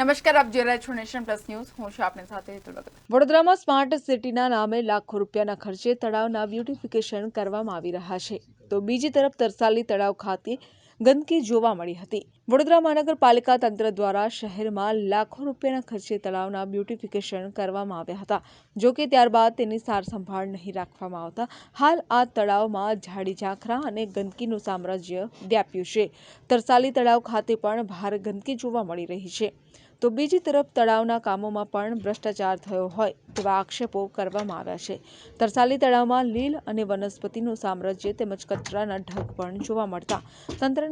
નમસ્કાર, આપ જોઈ રહ્યા છો નેશન પ્લસ ન્યૂઝ. હું છું આપની સાથે હેતુલ વડોદરામાં સ્માર્ટ સિટીના નામે લાખો રૂપિયાના ખર્ચે તળાવના બ્યુટિફિકેશન કરવામાં આવી રહ્યા છે. તો બીજી તરફ તરસાલી તળાવ ખાતે ગંદકી જોવા મળી હતી. વડોદરા મહાનગરપાલિકા તંત્ર દ્વારા શહેરમાં લાખો રૂપિયાના ખર્ચે તળાવના બ્યુટિફિકેશન કરવામાં આવ્યા હતા. જો કે ત્યારબાદ તેની સારસંભાળ નહીં રાખવામાં આવતા, હાલ આ તળાવમાં ઝાડી ઝાંખરા અને ગંદકીનું સામ્રાજ્ય વ્યાપ્યું છે. તરસાલી તળાવ ખાતે પણ ભારે ગંદકી જોવા મળી રહી છે. તો બીજી તરફ તળાવના કામોમાં પણ ભ્રષ્ટાચાર થયો હોય તેવા આક્ષેપો કરવામાં આવ્યા છે. તરસાલી તળાવમાં લીલ અને વનસ્પતિનું સામ્રાજ્ય તેમજ કચરાના ઢગ પણ જોવા મળતા તંત્રની